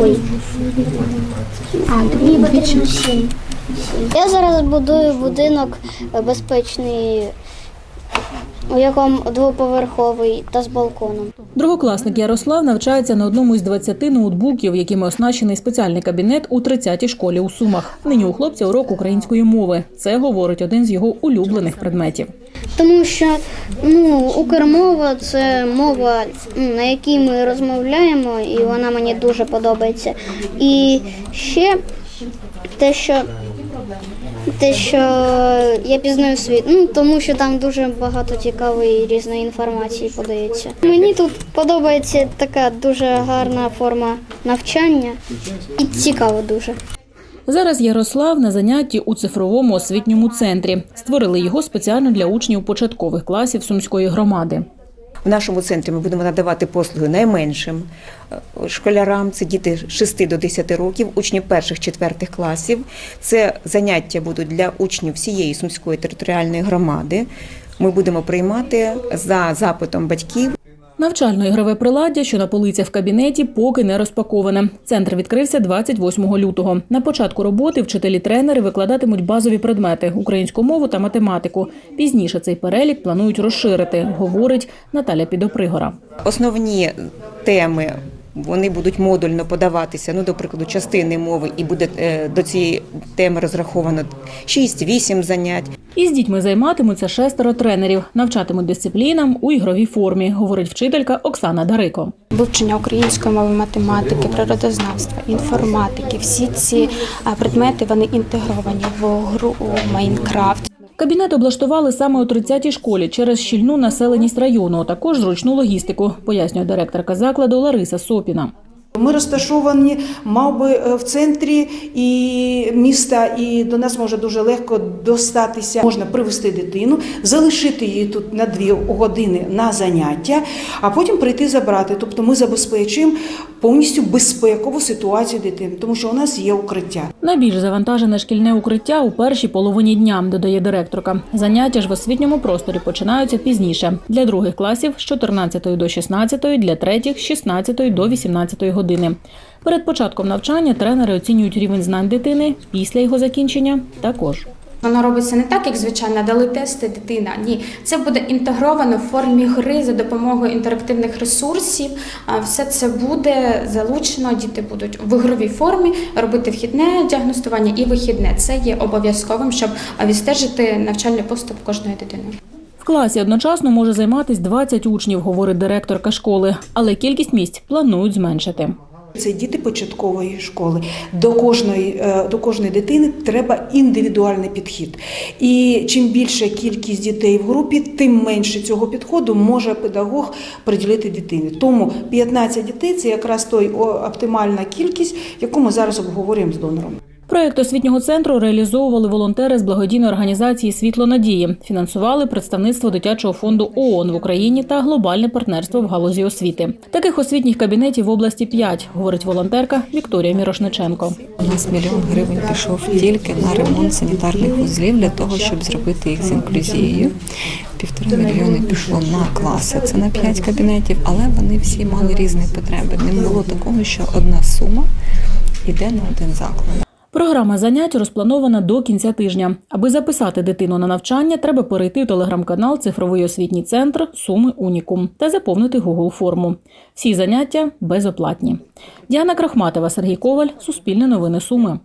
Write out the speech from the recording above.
Ой. А, дві. Я зараз будую будинок безпечний, у якому двоповерховий та з балконом. Другокласник Ярослав навчається на одному із 20 ноутбуків, якими оснащений спеціальний кабінет у 30-й школі у Сумах. Нині у хлопця урок української мови. Це говорить один з його улюблених предметів. Тому що ну, укрмова це мова, на якій ми розмовляємо, і вона мені дуже подобається. І ще те, що, те, що я пізнаю світ, ну, тому що там дуже багато цікавої різної інформації подається. Мені тут подобається така дуже гарна форма навчання і цікаво дуже. Зараз Ярослав на занятті у цифровому освітньому центрі. Створили його спеціально для учнів початкових класів сумської громади. В нашому центрі ми будемо надавати послуги найменшим е, школярам. Це діти з 6 до 10 років, учні перших четвертих класів. Це заняття будуть для учнів всієї сумської територіальної громади. Ми будемо приймати за запитом батьків Навчально-ігрове приладдя, що на полицях в кабінеті, поки не розпаковане. Центр відкрився 28 лютого. На початку роботи вчителі-тренери викладатимуть базові предмети українську мову та математику. Пізніше цей перелік планують розширити, говорить Наталя Підопригора. Основні теми вони будуть модульно подаватися. Ну, до прикладу, частини мови, і буде е, до цієї теми розраховано 6-8 занять. Із дітьми займатимуться шестеро тренерів, навчатимуть дисциплінам у ігровій формі, говорить вчителька Оксана Дарико. вивчення української мови, математики, природознавства, інформатики. Всі ці предмети вони інтегровані в гру Майнкрафт. Кабінет облаштували саме у 30-й школі через щільну населеність району, а також зручну логістику, пояснює директорка закладу Лариса Сопіна. Ми розташовані, мав би е, в центрі і міста, і до нас може дуже легко достатися. Можна привезти дитину, залишити її тут на дві години на заняття, а потім прийти забрати. Тобто ми забезпечуємо повністю безпекову ситуацію дитини, тому що у нас є укриття. Найбільш завантажене шкільне укриття у першій половині дня, додає директорка. Заняття ж в освітньому просторі починаються пізніше. Для других класів з 14 до 16, для третіх з 16 до 18 години. Перед початком навчання тренери оцінюють рівень знань дитини, після його закінчення також. Воно робиться не так, як звичайно, дали тести дитина. Ні, це буде інтегровано в формі гри за допомогою інтерактивних ресурсів. Все це буде залучено. Діти будуть в ігровій формі робити вхідне діагностування і вихідне. Це є обов'язковим, щоб відстежити навчальний поступ кожної дитини. В класі одночасно може займатись 20 учнів, говорить директорка школи, але кількість місць планують зменшити. Це діти початкової школи. До кожної, е, до кожної дитини треба індивідуальний підхід. І чим більша кількість дітей в групі, тим менше цього підходу може педагог приділити дитині. Тому 15 дітей це якраз той оптимальна кількість, яку ми зараз обговорюємо з донором. Проєкт освітнього центру реалізовували волонтери з благодійної організації Світло надії, фінансували представництво дитячого фонду ООН в Україні та глобальне партнерство в галузі освіти. Таких освітніх кабінетів в області 5, говорить волонтерка Вікторія Мірошниченко. У нас мільйон гривень пішов тільки на ремонт санітарних вузлів для того, щоб зробити їх з інклюзією. Півтора мільйони пішло на класи. Це на п'ять кабінетів, але вони всі мали різні потреби. Не було такого, що одна сума йде на один заклад. Програма занять розпланована до кінця тижня. Аби записати дитину на навчання, треба перейти в телеграм-канал Цифровий освітній центр Суми Унікум та заповнити Google форму. Всі заняття безоплатні. Діана Крахматова, Сергій Коваль, Суспільне новини Суми.